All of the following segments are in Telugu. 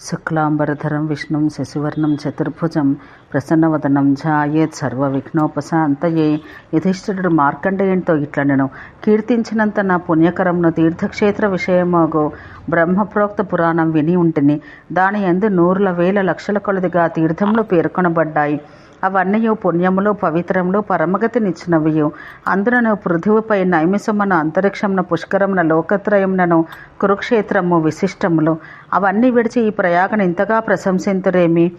శుక్లాంబరధరం విష్ణుం శశివర్ణం చతుర్భుజం ప్రసన్నవదనం ఝాయేత్ సర్వ విఘ్నోపశాంతయే యుధిష్ఠిరుడు మార్కండేయునితో నేను కీర్తించినంత నా పుణ్యకరమును తీర్థక్షేత్ర విషయమాగో బ్రహ్మప్రోక్త పురాణం విని ఉంటిని. దాని యందు నూరుల వేల లక్షల కొలదిగా తీర్థంలో పేర్కొనబడ్డాయి. అవన్నీ పుణ్యములు పవిత్రములు పరమగతినిచ్చినవియు. అందునను పృథివిపై నైమిషమున అంతరిక్షమున పుష్కరమున లోకత్రయమునను కురుక్షేత్రము విశిష్టములు. అవన్నీ విడిచి ఈ ప్రయాగను ఇంతగా ప్రశంసింతురేమి?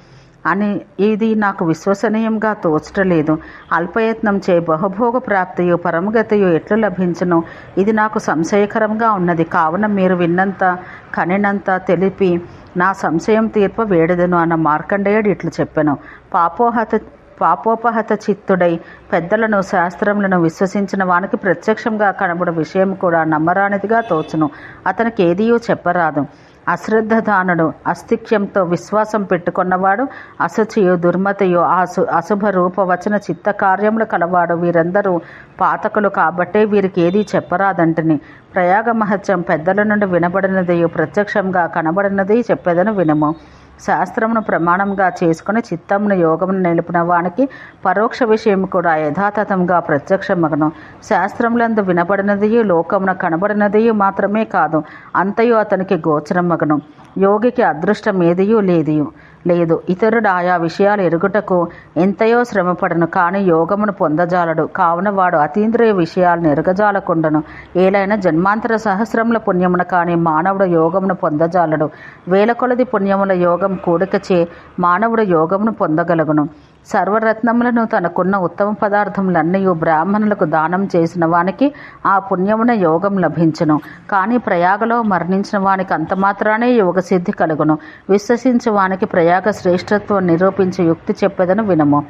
అని ఇది నాకు విశ్వసనీయంగా తోచటలేదు. అల్పయత్నం చే బహుభోగ ప్రాప్తియు పరమగతియు ఎట్లు లభించను? ఇది నాకు సంశయకరంగా ఉన్నది. కావున మీరు విన్నంత కనినంత తెలిపి నా సంశయం తీర్ప వేడదను అన్న మార్కండేయుడు ఇట్లు చెప్పాను. పాపోహత పాపోపహత చిత్తుడై పెద్దలను శాస్త్రములను విశ్వసించిన వానికి ప్రత్యక్షంగా కనబడు విషయం కూడా నమ్మరానిదిగా తోచును. అతనికి ఏదియూ చెప్పరాదు. అశ్రద్ధదానుడు అస్తిక్యంతో విశ్వాసం పెట్టుకున్నవాడు అశుచియు దుర్మతయు అశు అశుభ రూపవచన చిత్త కార్యములు కలవాడు వీరందరూ పాతకులు కాబట్టే వీరికి ఏదీ చెప్పరాదంటని. ప్రయాగ మహత్యం పెద్దల నుండి వినబడినదియు ప్రత్యక్షంగా కనబడినది చెప్పేదని వినము. శాస్త్రమును ప్రమాణంగా చేసుకుని చిత్తమును యోగమును నిలిపిన వానికి పరోక్ష విషయం కూడా యథాతథంగా ప్రత్యక్షమగను. శాస్త్రములందు వినబడినది లోకమున కనబడినదియు మాత్రమే కాదు అంతయు అతనికి గోచరమగను. యోగికి అదృష్టం ఏదియూ లేదియు. లేదు ఇతరుడు ఆయా విషయాలు ఎరుగుటకు ఎంతయో శ్రమపడను కానీ యోగమును పొందజాలడు. కావున వాడు అతీంద్రియ విషయాలను ఎరగజాలకుండను. ఏలైనా జన్మాంతర సహస్రముల పుణ్యమున కానీ మానవుడు యోగమును పొందజాలడు. వేల కొలది పుణ్యముల యోగం కూడికచే మానవుడు యోగమును పొందగలుగును. సర్వరత్నములను తనకున్న ఉత్తమ పదార్థములన్నీ బ్రాహ్మణులకు దానం చేసిన వానికి ఆ పుణ్యమున యోగం లభించును. కానీ ప్రయాగలో మరణించిన వానికి అంత మాత్రానే యోగ సిద్ధి కలుగును. విశ్వసించే వానికి ప్రయాగ శ్రేష్ఠత్వం నిరూపించే యుక్తి చెప్పేదను వినము.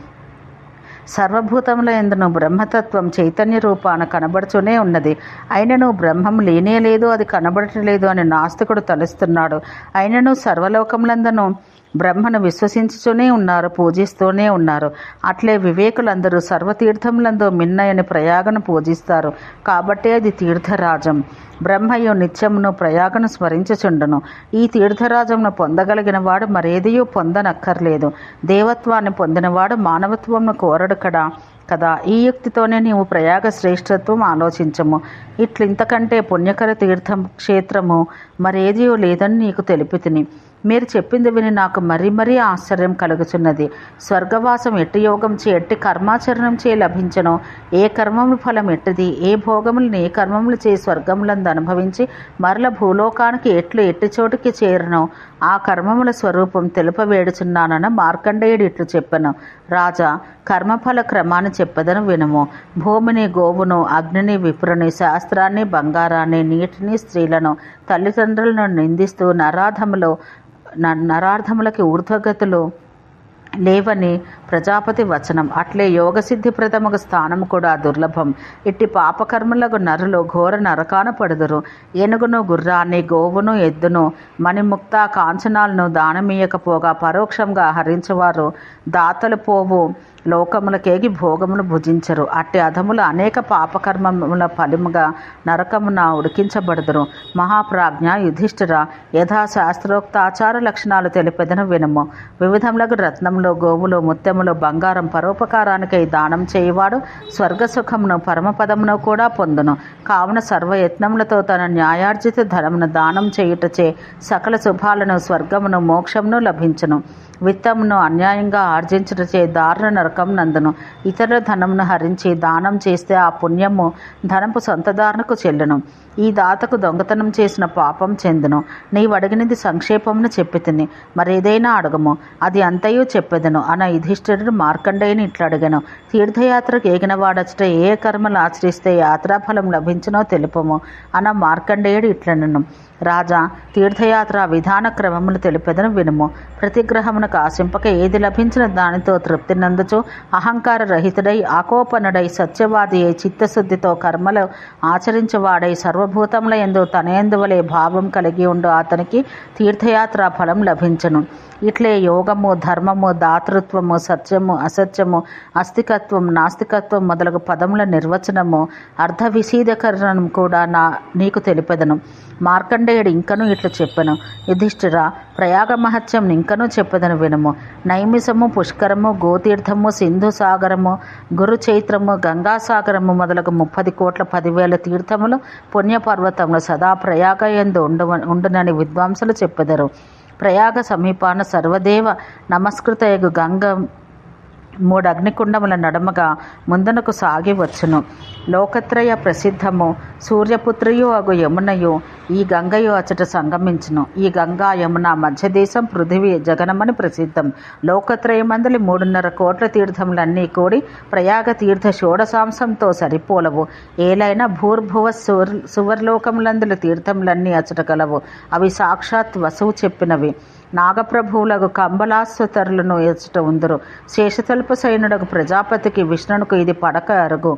సర్వభూతముల ఎందును బ్రహ్మతత్వం చైతన్య రూపాన కనబడుతూనే ఉన్నది. అయినను బ్రహ్మం లేనే లేదు అది కనబడటలేదు అని నాస్తికుడు తలుస్తున్నాడు. అయినను సర్వలోకములందను బ్రహ్మను విశ్వసించుతూనే ఉన్నారు పూజిస్తూనే ఉన్నారు. అట్లే వివేకులందరూ సర్వతీర్థములందు మిన్నయని ప్రయాగను పూజిస్తారు. కాబట్టే అది తీర్థరాజం. బ్రహ్మయు నిత్యమును ప్రయాగను స్మరించుచుండును. ఈ తీర్థరాజమును పొందగలిగిన వాడు మరేదియూ పొందనక్కర్లేదు. దేవత్వాన్ని పొందినవాడు మానవత్వమును కోరడు కదా. కదా ఈ యుక్తితోనే నీవు ప్రయాగ శ్రేష్ఠత్వం ఆలోచించము. ఇట్లింతకంటే పుణ్యకర తీర్థం క్షేత్రము మరేదియో లేదని నీకు తెలిపితిని మీరు చెప్పింది విని నాకు మరీ మరీ ఆశ్చర్యం కలుగుచున్నది. స్వర్గవాసం ఎట్టి యోగం చే ఎట్టి కర్మాచరణం చే లభించను. ఏ కర్మములు ఫలం ఎట్టిది? ఏ భోగములను ఏ కర్మములు చే స్వర్గములందు అనుభవించి మరల భూలోకానికి ఎట్లు ఎట్టి చోటుకి చేరను? ఆ కర్మముల స్వరూపం తెలుపవేడుచున్నానని మార్కండేయుడు ఇట్లు చెప్పను. రాజా కర్మఫల క్రమాన్ని చెప్పదను వినము. భూమిని గోవును అగ్నిని విపురుని శాస్త్రాన్ని బంగారాన్ని నీటిని స్త్రీలను తల్లిదండ్రులను నిందిస్తూ నరాధములు నరార్థములకి ఊర్ధ్వగతులు లేవని ప్రజాపతి వచనం. అట్లే యోగసిద్ధిప్రదముగ స్థానం కూడా దుర్లభం. ఇట్టి పాపకర్మలకు నరులు ఘోర నరకాన పడుదురు. ఏనుగును గుర్రాన్ని గోవును ఎద్దును మణిముక్త కాంచనాలను దానమీయకపోగా పరోక్షంగా హరించేవారు. దాతలు పోవు. లోకములకేగి భోగములు భుజించరు. అట్టి అధములు అనేక పాపకర్మముల ఫలిముగా నరకమున ఉడికించబడుదురు. మహాప్రాజ్ఞ యుధిష్ఠిర యథాశాస్త్రోక్త ఆచార లక్షణాలు తెలిపెదను వినము. వివిధములకు రత్నములు గోవులు ముత్యములు బంగారం పరోపకారానికై దానం చేయవాడు స్వర్గసుఖమును పరమపదమును కూడా పొందును. కావున సర్వయత్నములతో తన న్యాయార్జిత ధనమును దానం చేయుటచే సకల శుభాలను స్వర్గమును మోక్షమును లభించును. విత్తమును అన్యాయంగా ఆర్జించుటచే దారుణ నరకం నందును. ఇతరుల ధనమును హరించి దానం చేస్తే ఆ పుణ్యము ధనపు సొంతదారునకు చెల్లును. ఈ దాతకు దొంగతనం చేసిన పాపం చెందును. నీవు అడిగినది సంక్షేపమును చెప్పి తిని మరేదైనా అడగము. అది అంతయు చెప్పెదను. అన యుధిష్ఠిరుడు మార్కండేయుని ఇట్లా అడిగాను. తీర్థయాత్రకు ఏగిన వాడచ్చట ఏ కర్మలు ఆచరిస్తే యాత్రాఫలం లభించునో తెలుపము. అన మార్కండేయుడు ఇట్లనను. రాజా తీర్థయాత్ర విధాన క్రమములు తెలిపెదను వినుము. ప్రతిగ్రహమునకు ఆశింపక ఏది లభించిన దానితో తృప్తి నందుచు. అహంకార రహితుడై ఆకోపనుడై సత్యవాది అయి చిత్తశుద్ధితో కర్మలు ఆచరించేవాడై సర్వభూతముల ఎందు తనయందువలే భావం కలిగి ఉండు అతనికి తీర్థయాత్ర ఫలం లభించను. ఇట్లే యోగము ధర్మము దాతృత్వము సత్యము అసత్యము అస్తికత్వం నాస్తికత్వం మొదలగు పదముల నిర్వచనము అర్ధ విశీదకరణం కూడా నా నీకు తెలిపెదను. మార్కండ మార్కండేయుడు ఇంకనూ ఇట్లు చెప్పెను. యుధిష్ఠిర ప్రయాగ మహత్యం ఇంకనూ చెప్పదను వినము. నైమిషము పుష్కరము గోతీర్థము సింధు సాగరము గురు చైత్రము గంగాసాగరము మొదలగు ముప్పది కోట్ల పదివేల తీర్థములు పుణ్యపర్వతములు సదా ప్రయాగ ఎందు ఉండు ఉండునని విద్వాంసులు చెప్పెదరు. ప్రయాగ సమీపాన సర్వదేవ నమస్కృతయగు గంగ మూడు అగ్నికుండముల నడుమగా ముందనకు సాగి వచ్చును. లోకత్రయ ప్రసిద్ధము సూర్యపుత్రియు అగు యమునయు ఈ గంగయు అచట సంగమించును. ఈ గంగా యమున మధ్యదేశం పృథివీ జగనమని ప్రసిద్ధం. లోకత్రయమందలి మూడున్నర కోట్ల తీర్థములన్నీ కూడి ప్రయాగ తీర్థ షోడశాంశంతో సరిపోలవు. ఏలైనా భూర్భువ సువర్ సువర్లోకములందుల తీర్థములన్నీ అచట కలవు. అవి సాక్షాత్ వసువు చెప్పినవి. నాగప్రభువులకు కంబలాశ్వతరులను ఎచుట ఉందరు. శేషతల్ప సైనుడకు ప్రజాపతికి విష్ణునుకు ఇది పడక అరుగు.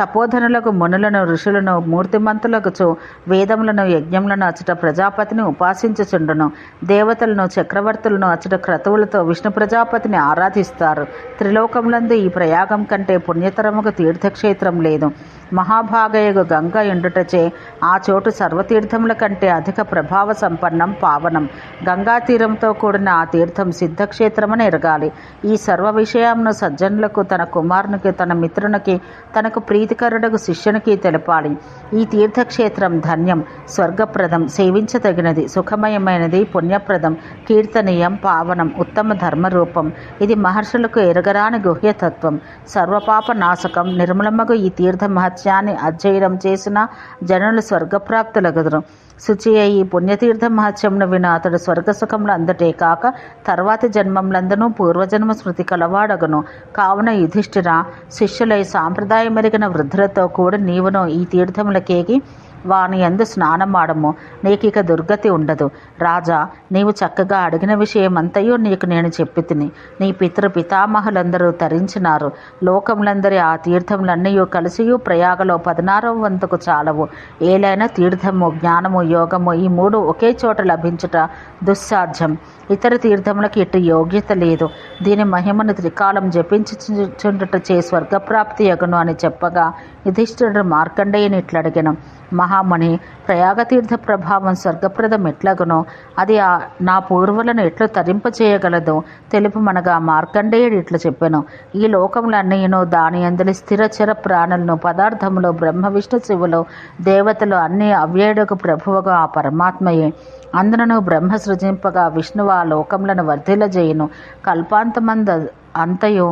తపోధనులకు మునులను ఋషులను మూర్తిమంతులకు వేదములను యజ్ఞములను అచ్చట ప్రజాపతిని ఉపాసించుచుండును. దేవతలను చక్రవర్తులను అచ్చట క్రతువులతో విష్ణు ప్రజాపతిని ఆరాధిస్తారు. త్రిలోకములందు ఈ ప్రయాగం కంటే పుణ్యతరముకు తీర్థక్షేత్రం లేదు. మహాభాగయగు గంగ ఎండుటచే ఆ చోటు సర్వతీర్థముల కంటే అధిక ప్రభావ సంపన్నం పావనం. గంగా తీరంతో కూడిన ఆ తీర్థం సిద్ధక్షేత్రమని ఎరగాలి. ఈ సర్వ విషయంను సజ్జనులకు తన కుమారునికి తన మిత్రునికి తనకు ప్రీతికరుడకు శిష్యునికి తెలపాలి. ఈ తీర్థక్షేత్రం ధన్యం స్వర్గప్రదం సేవించదగినది సుఖమయమైనది పుణ్యప్రదం కీర్తనీయం పావనం ఉత్తమ ధర్మరూపం. ఇది మహర్షులకు ఎరగరాని గుహ్యతత్వం. సర్వపాప నాశకం నిర్మలమగు ఈ తీర్థ మహత్యాన్ని అధ్యయనం చేసిన జనులు స్వర్గప్రాప్తులగదురు. శుచి అయి పుణ్యతీర్థ మహత్యంను విన. అతడు స్వర్గసుఖములు అందటే కాక తర్వాతి జన్మములందనూ పూర్వజన్మ స్మృతి కలవాడగను. కావున యుధిష్ఠిర శిష్యులై సాంప్రదాయమెరిగిన వృద్ధులతో కూడా నీవును ఈ తీర్థములకేగి వాని ఎందు స్నానమాడము నీకిక దుర్గతి ఉండదు. రాజా నీవు చక్కగా అడిగిన విషయమంతయు నీకు నేను చెప్పి తిని నీ పితృ పితామహులందరూ తరించినారు. లోకములందరి ఆ తీర్థములన్నీ కలిసియు ప్రయాగలో పదినారవ వంతుకు చాలవు. ఏలైనా తీర్థము జ్ఞానము యోగము ఈ మూడు ఒకే చోట లభించుట దుస్సాధ్యం. ఇతర తీర్థములకు ఇటు యోగ్యత లేదు. దీని మహిమను త్రికాలం జపించుచుండుటచే స్వర్గప్రాప్తి యగును అని చెప్పగా యుధిష్ఠుడు మార్కండేయుని ఇట్లడిగను మహామణి ప్రయాగతీర్థ ప్రభావం స్వర్గప్రదం ఎట్లగునో? అది ఆ నా పూర్వులను ఎట్లు తరింపచేయగలదో తెలుపుమనగా మార్కండేయుడు ఇట్లు చెప్పెను. ఈ లోకములన్నీను దాని అందలి స్థిరచర ప్రాణులను పదార్థములు బ్రహ్మ విష్ణు శివులు దేవతలు అన్ని అవ్యయుడకు ప్రభువుగా ఆ పరమాత్మయే. అందునను బ్రహ్మ సృజింపగా విష్ణువు ఆ లోకములను వర్ధిల్లజేయును. కల్పాంతమంద అంతయు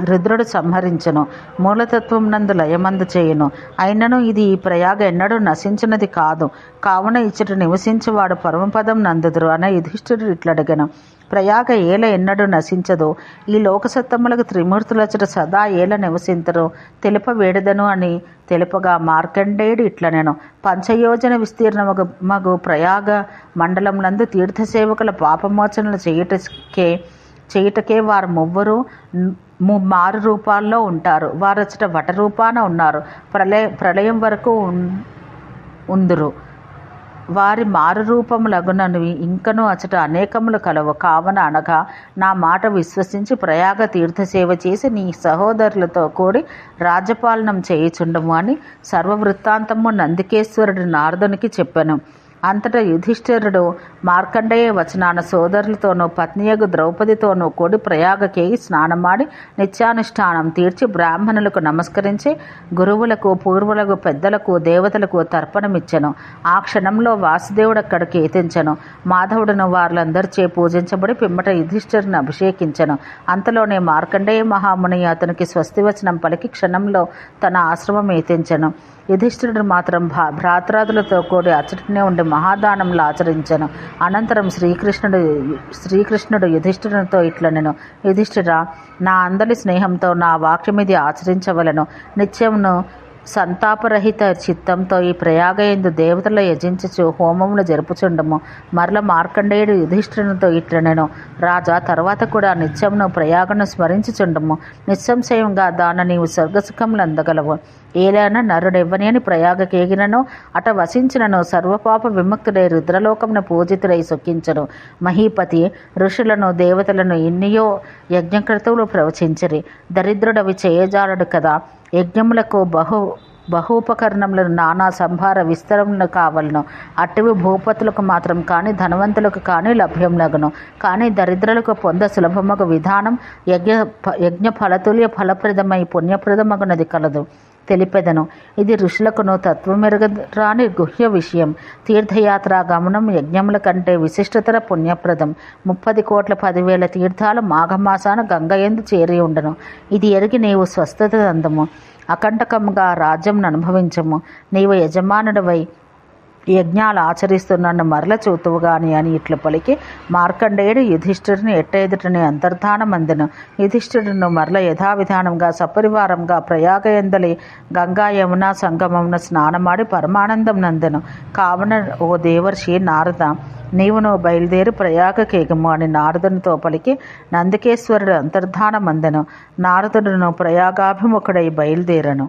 రుద్రుడు సంహరించను. మూలతత్వం నందు లయమందు చేయును. అయినను ఇది ఈ ప్రయాగ ఎన్నడూ నశించినది కాదు. కావున ఇచ్చట నివసించేవాడు పరమపదం నందుదురు అన యుధిష్ఠుడు ఇట్లడగను. ప్రయాగ ఏల ఎన్నడూ నశించదు. ఈ లోకసత్తములకు త్రిమూర్తులచట సదా ఏల నివసింతరు. తెలుప వేడదను అని తెలుపగా మార్కండేయుడు ఇట్లనెను. పంచయోజన విస్తీర్ణమగు మగు ప్రయాగ మండలములందు తీర్థసేవకుల పాపమోచనలు చేయుటకే చేయుటకే వారు మువ్వరు ము- మారు రూపాల్లో ఉంటారు. వారచ్చట వట రూపాన ఉన్నారు. ప్రళయ ప్రళయం వరకు ఉందురు. వారి మారు రూపములగునవి ఇంకనూ అచట అనేకములు కలవు. కావున అనగా నా మాట విశ్వసించి ప్రయాగ తీర్థసేవ చేసి నీ సహోదరులతో కూడి రాజపాలనం చేయుచుండము అని సర్వవృత్తాంతము నందికేశ్వరుడు నారదునికి చెప్పాను. అంతటా యుధిష్ఠిరుడు మార్కండేయ వచనాన సోదరులతోనూ పత్నియగు ద్రౌపదితోనూ కూడి ప్రయాగకేయి స్నానమాడి నిత్యానుష్ఠానం తీర్చి బ్రాహ్మణులకు నమస్కరించి గురువులకు పూర్వులకు పెద్దలకు దేవతలకు తర్పణమిచ్చెను. ఆ క్షణంలో వాసుదేవుడు అక్కడికి ఎతించెను మాధవుడును వారులందరిచే పూజించబడి పిమ్మట యుధిష్ఠిరుని అభిషేకించెను. అంతలోనే మార్కండేయ మహాముని అతనికి స్వస్తివచనం పలికి క్షణంలో తన ఆశ్రమం ఎతించెను యుధిష్ఠిరుడు మాత్రం భా భ్రాతరాదులతో కూడి అచ్చటనే ఉండి మహాదానంలో ఆచరించాను. అనంతరం శ్రీకృష్ణుడు శ్రీకృష్ణుడు యుధిష్ఠిరునితో ఇట్లనెను యుధిష్ఠిర నా అందరి స్నేహంతో నా వాక్యమిది ఆచరించవలను. నిత్యమును సంతాపరహిత చిత్తంతో ఈ ప్రయాగయందు దేవతల యజించచు హోమములు జరుపుచుండము. మరల మార్కండేయుడు యుధిష్ఠునితో ఇట్లనెను. రాజా తర్వాత కూడా నిత్యమును ప్రయాగను స్మరించుచుండము. నిస్సంశయంగా దాన నీవు స్వర్గసుఖములు అందగలవు. ఏలైనా నరుడెవ్వని అని ప్రయాగకేగినను అట వసించినను సర్వపాప విముక్తుడై రుద్రలోకమును పూజితుడై సుఖించను మహీపతి ఋషులను దేవతలను ఎన్నియో యజ్ఞకృతువులు ప్రవచించిరి. దరిద్రుడవి చేయజాలడు కదా. యజ్ఞములకు బహు బహూపకరణములను నానా సంభార విస్తరములు కావలను. అట్టివి భూపతులకు మాత్రం కానీ ధనవంతులకు కానీ లభ్యములగును కానీ దరిద్రులకు పొంద సులభమగు విధానం యజ్ఞ యజ్ఞ ఫలతుల్య ఫలప్రదమై పుణ్యప్రదమగునది కలదు. తెలిపెదను. ఇది ఋషులకును తత్వమెరగరాని గుహ్య విషయం. తీర్థయాత్ర గమనం యజ్ఞముల కంటే విశిష్టతర పుణ్యప్రదం. ముప్పది కోట్ల పదివేల తీర్థాలు మాఘమాసాన గంగయందు చేరి ఉండను. ఇది ఎరిగి నీవు స్వస్థత అందము అకంటకముగా రాజ్యం అనుభవించము నీవు యజమానుడవై యజ్ఞాలు ఆచరిస్తున్నాను మరల చూతువు గాని అని ఇట్లు పలికి మార్కండేయుడు యుధిష్ఠుడిని ఎట్ట ఎదుటని అంతర్ధానమందెను. యుధిష్ఠుడును మరల యథావిధానంగా సపరివారంగా ప్రయాగయందలి గంగా యమున సంగమమున స్నానమాడి పరమానందం నందెను. కావున ఓ దేవర్షి నారద నీవును బయలుదేరి ప్రయాగకేగము అని నారదునితో పలికి నందికేశ్వరుడు అంతర్ధానమందెను. నారదుడును ప్రయాగాభిముఖుడై బయలుదేరను.